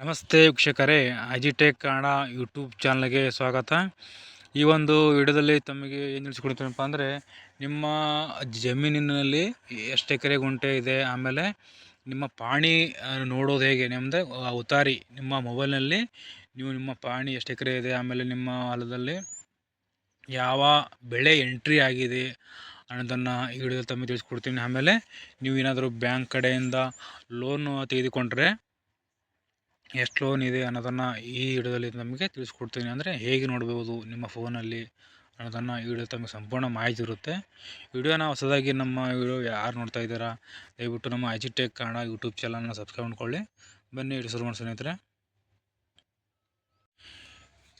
ನಮಸ್ತೆ ವೀಕ್ಷಕರೇ, ಅಜಿಟೆಕ್ ಕನ್ನಡ ಯೂಟ್ಯೂಬ್ ಚಾನಲ್ಗೆ ಸ್ವಾಗತ. ಈ ಒಂದು ವಿಡಿಯೋದಲ್ಲಿ ತಮಗೆ ಏನು ತಿಳಿಸ್ಕೊಡ್ತೀನಪ್ಪ ಅಂದರೆ, ನಿಮ್ಮ ಜಮೀನಿನಲ್ಲಿ ಎಷ್ಟು ಎಕರೆ ಗುಂಟೆ ಇದೆ, ಆಮೇಲೆ ನಿಮ್ಮ ಪಾಣಿ ನೋಡೋದು ಹೇಗೆ? ನಿಮ್ಮದೇ ಉತಾರಿ, ನಿಮ್ಮ ಮೊಬೈಲ್ನಲ್ಲಿ ನೀವು ನಿಮ್ಮ ಪಾಣಿ ಎಷ್ಟು ಎಕರೆ ಇದೆ, ಆಮೇಲೆ ನಿಮ್ಮ ಹೊಲದಲ್ಲಿ ಯಾವ ಬೆಳೆ ಎಂಟ್ರಿ ಆಗಿದೆ ಅನ್ನೋದನ್ನು ಈ ವಿಡಿಯೋದಲ್ಲಿ ತಮಗೆ ತಿಳಿಸ್ಕೊಡ್ತೀನಿ. ಆಮೇಲೆ ನೀವು ಏನಾದರೂ ಬ್ಯಾಂಕ್ ಕಡೆಯಿಂದ ಲೋನು ತೆಗೆದುಕೊಂಡ್ರೆ ಎಷ್ಟು ಲೋನ್ ಇದೆ ಅನ್ನೋದನ್ನು ಈ ವಿಡಿಯೋದಲ್ಲಿ ನಮಗೆ ತಿಳಿಸ್ಕೊಡ್ತೀನಿ. ಅಂದರೆ ಹೇಗೆ ನೋಡ್ಬೋದು ನಿಮ್ಮ ಫೋನಲ್ಲಿ ಅನ್ನೋದನ್ನು ಈ ವಿಡಿಯೋ ತಮಗೆ ಸಂಪೂರ್ಣ ಮಾಹಿತಿ ಇರುತ್ತೆ. ವಿಡಿಯೋನ ಹೊಸದಾಗಿ ನಮ್ಮ ವಿಡಿಯೋ ಯಾರು ನೋಡ್ತಾ ಇದ್ದೀರಾ, ದಯವಿಟ್ಟು ನಮ್ಮ ಅಜಿಟೆಕ್ ಕನ್ನಡ ಯೂಟ್ಯೂಬ್ ಚಾನಲ್ನ ಸಬ್ಸ್ಕ್ರೈಬ್ ಮಾಡ್ಕೊಳ್ಳಿ. ಬನ್ನಿ ಇಡೀ ಶುರು ಮಾಡಿ ಸ್ನೇಹಿತರೆ.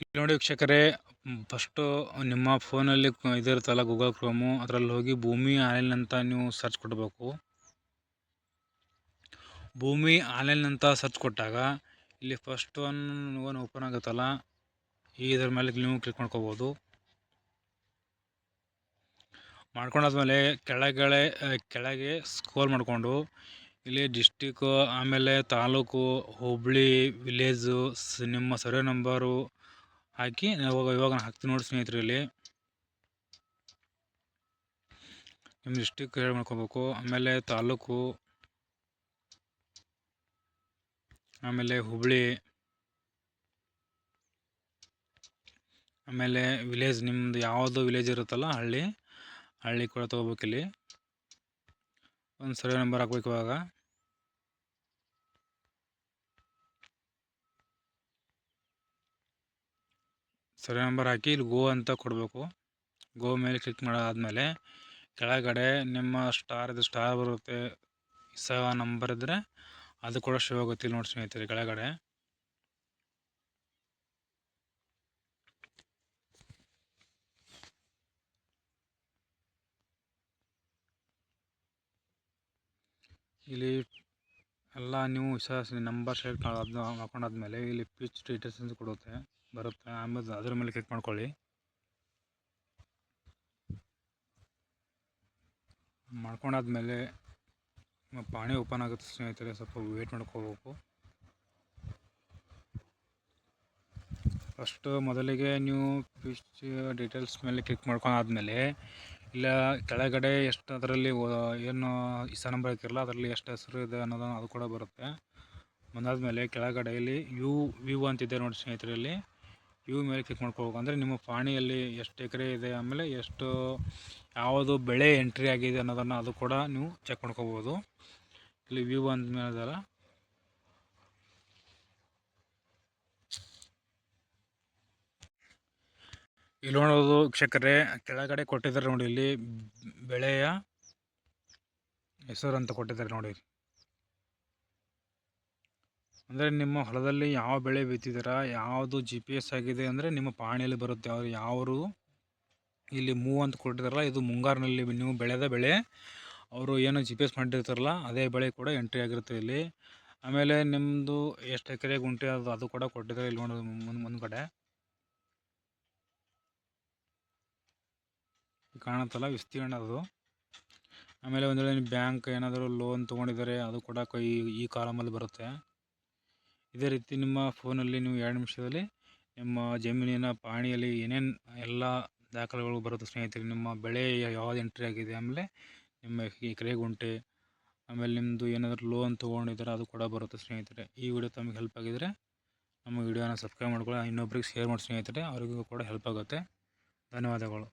ಇಲ್ಲಿ ನೋಡಿ ವೀಕ್ಷಕರೇ ಫಸ್ಟು ನಿಮ್ಮ ಫೋನಲ್ಲಿ ಇದಿರುತ್ತಲ್ಲ ಗೂಗಲ್ ಕ್ರೋಮು ಅದರಲ್ಲಿ ಹೋಗಿ ಭೂಮಿ ಆನ್ಲೈನ್ ಅಂತ ನೀವು ಸರ್ಚ್ ಕೊಡಬೇಕು. ಭೂಮಿ ಆನ್ಲೈನ್ ಅಂತ ಸರ್ಚ್ ಕೊಟ್ಟಾಗ ಇಲ್ಲಿ ಫಸ್ಟ್ ಒನ್ ಒನ್ ಓಪನ್ ಆಗುತ್ತಲ್ಲ? ಇದ್ರ ಮೇಲೆ ನೀವು ಕ್ಲಿಕ್ ಮಾಡ್ಕೋಬೋದು. ಮಾಡ್ಕೊಂಡಾದ್ಮೇಲೆ ಕೆಳಗಡೆ ಕೆಳಗೆ ಸ್ಕೋಲ್ ಮಾಡಿಕೊಂಡು, ಇಲ್ಲಿ ಡಿಸ್ಟಿಕ್ಕು ಆಮೇಲೆ ತಾಲೂಕು, ಹುಬ್ಳಿ ವಿಲೇಜು ನಿಮ್ಮ ಸರ್ವೆ ನಂಬರು ಹಾಕಿ, ಇವಾಗ ಇವಾಗ ನಾನು ಹಾಕ್ತೀನಿ ನೋಡಿ ಸ್ನೇಹಿತರೆ ಇಲ್ಲಿ. ನಿಮ್ಮ ಡಿಸ್ಟಿಕ್ ಹೇಳಿ ಮಾಡ್ಕೋಬೇಕು. ಆಮೇಲೆ ತಾಲೂಕು ಆಮೇಲೆ ಹುಬ್ಬಳ್ಳಿ ಆಮೇಲೆ ವಿಲೇಜ್ ನಿಮ್ಮದು ಯಾವುದು ವಿಲೇಜ್ ಇರುತ್ತಲ್ಲ ಹಳ್ಳಿ ಹಳ್ಳಿ ಕೂಡ ತೊಗೋಬೇಕು ಇಲ್ಲಿ. ಒಂದು ಸರ್ವೆ ನಂಬರ್ ಹಾಕ್ಬೇಕು ಇವಾಗ. ಸರ್ವೆ ನಂಬರ್ ಹಾಕಿ ಇಲ್ಲಿ ಗೋ ಅಂತ ಕೊಡಬೇಕು. ಗೋ ಮೇಲೆ ಕ್ಲಿಕ್ ಮಾಡಾದ್ಮೇಲೆ ಕೆಳಗಡೆ ನಿಮ್ಮ ಸ್ಟಾರ್ ಇದು ಸ್ಟಾರ್ ಬರುತ್ತೆ. ಸ ನಂಬರ್ ಇದ್ದರೆ ಅದು ಕೂಡ ಶೋ ಆಗುತ್ತೆ ನೋಡಿ ಸ್ನೇಹಿತರೆ, ಕೆಳಗಡೆ. ಇಲ್ಲಿ ಎಲ್ಲ ನೀವು ವಿಶ್ವಾಸ ನಂಬರ್ ಶೇರ್ ಅದನ್ನ ಹಾಕೊಂಡಾದ್ಮೇಲೆ ಇಲ್ಲಿ ಪಿಚ್ ಡೀಟೇಲ್ಸ್ ಅಂತ ಕೊಡುತ್ತೆ, ಬರುತ್ತೆ. ಆಮೇಲೆ ಅದ್ರ ಮೇಲೆ ಕ್ಲಿಕ್ ಮಾಡ್ಕೊಳ್ಳಿ. ಮಾಡ್ಕೊಂಡಾದ್ಮೇಲೆ ಪಾಣಿ ಓಪನ್ ಆಗುತ್ತೆ ಸ್ನೇಹಿತರೆ, ಸ್ವಲ್ಪ ವೇಟ್ ಮಾಡ್ಕೋಬೇಕು ಫಸ್ಟು ಮೊದಲಿಗೆ ನೀವು ಫಿಶ್ ಡೀಟೇಲ್ಸ್ ಮೇಲೆ ಕ್ಲಿಕ್ ಮಾಡ್ಕೊಂಡಾದ್ಮೇಲೆ, ಇಲ್ಲ ಕೆಳಗಡೆ ಎಷ್ಟು ಅದರಲ್ಲಿ ಏನು ಇಸ ನಂಬರ್ ಹಾಕಿರಲ್ಲ, ಅದರಲ್ಲಿ ಎಷ್ಟು ಹೆಸರು ಇದೆ ಅನ್ನೋದನ್ನು ಅದು ಕೂಡ ಬರುತ್ತೆ. ಬಂದಾದಮೇಲೆ ಕೆಳಗಡೆ ಇಲ್ಲಿ ಯು ವ್ಯೂ ಅಂತಿದೆ ನೋಡಿ ಸ್ನೇಹಿತರಲ್ಲಿ ಯು ಮೇಲೆ ಕ್ಲಿಕ್ ಮಾಡ್ಕೋಬೇಕು ಅಂದರೆ ನಿಮ್ಮ ಪಾಣಿಯಲ್ಲಿ ಎಷ್ಟು ಎಕರೆ ಇದೆ ಆಮೇಲೆ ಎಷ್ಟು ಯಾವುದು ಬೆಳೆ ಎಂಟ್ರಿ ಆಗಿದೆ ಅನ್ನೋದನ್ನು ಅದು ಕೂಡ ನೀವು ಚೆಕ್ ಮಾಡ್ಕೋಬೋದು. ಇಲ್ಲಿ ವ್ಯೂ ಅಂದಮೇಲೆ ಅದಲ್ಲ ಇಲ್ಲಿ ನೋಡೋದು ವೀಕ್ಷಕರೇ, ಕೆಳಗಡೆ ಕೊಟ್ಟಿದ್ದಾರೆ ನೋಡಿ, ಇಲ್ಲಿ ಬೆಳೆಯ ಹೆಸರು ಅಂತ ಕೊಟ್ಟಿದ್ದಾರೆ ನೋಡಿ. ಅಂದರೆ ನಿಮ್ಮ ಹೊಲದಲ್ಲಿ ಯಾವ ಬೆಳೆ ಬಿತ್ತಿದ್ದೀರಾ? ಯಾವುದು ಜಿ ಪಿ ಎಸ್ ಆಗಿದೆ ಅಂದರೆ ನಿಮ್ಮ ಪಾಣಿಯಲ್ಲಿ ಬರುತ್ತೆ. ಅವ್ರು ಯಾವರು ಇಲ್ಲಿ ಮೂವ್ ಅಂತ ಕೊಟ್ಟಿದ್ದಾರಲ್ಲ, ಇದು ಮುಂಗಾರಿನಲ್ಲಿ ನೀವು ಬೆಳೆದ ಬೆಳೆ. ಅವರು ಏನು ಜಿ ಪಿ ಎಸ್ ಮಾಡಿರ್ತಾರಲ್ಲ, ಅದೇ ಬೆಳೆ ಕೂಡ ಎಂಟ್ರಿ ಆಗಿರುತ್ತೆ ಇಲ್ಲಿ. ಆಮೇಲೆ ನಿಮ್ಮದು ಎಷ್ಟು ಎಕರೆ ಗುಂಟೆ ಅದು ಅದು ಕೂಡ ಕೊಟ್ಟಿದ್ದಾರೆ ಇಲ್ಲಿ ನೋಡೋದು ಮುಂದೆ ಮುಂದ್ಗಡೆ. ಕಾಣುತ್ತಲ್ಲ ವಿಸ್ತೀರ್ಣ ಅದು. ಆಮೇಲೆ ಒಂದು ವೇಳೆ ಬ್ಯಾಂಕ್ ಏನಾದರೂ ಲೋನ್ ತೊಗೊಂಡಿದ್ದಾರೆ, ಅದು ಕೂಡ ಕೈ ಈ ಕಾಲಮಲ್ಲಿ ಬರುತ್ತೆ. ಇದೇ ರೀತಿ ನಿಮ್ಮ ಫೋನಲ್ಲಿ ನೀವು ಎರಡು ನಿಮಿಷದಲ್ಲಿ ನಿಮ್ಮ ಜಮೀನಿನ ಪಾಣಿಯಲ್ಲಿ ಏನೇನು ಎಲ್ಲ ದಾಖಲೆಗಳು ಬರುತ್ತೆ ಸ್ನೇಹಿತರೆ, ನಿಮ್ಮ ಬೆಳೆ ಯಾವ್ದು ಎಂಟ್ರಿ ಆಗಿದೆ, ಆಮೇಲೆ ನಿಮ್ಮ ಎಕರೆ ಗುಂಟೆ, ಆಮೇಲೆ ನಿಮ್ಮದು ಏನಾದರೂ ಲೋನ್ ತೊಗೊಂಡಿದ್ರೆ ಅದು ಕೂಡ ಬರುತ್ತೆ ಸ್ನೇಹಿತರೆ. ಈ ವಿಡಿಯೋ ತಮಗೆ ಹೆಲ್ಪ್ ಆಗಿದರೆ ನಮ್ಮ ವಿಡಿಯೋನ ಸಬ್ಸ್ಕ್ರೈಬ್ ಮಾಡ್ಕೊಳ್ಳಿ, ಇನ್ನೊಬ್ರಿಗೆ ಶೇರ್ ಮಾಡಿ ಸ್ನೇಹಿತರೆ, ಅವರಿಗೂ ಕೂಡ ಹೆಲ್ಪ್ ಆಗುತ್ತೆ. ಧನ್ಯವಾದಗಳು.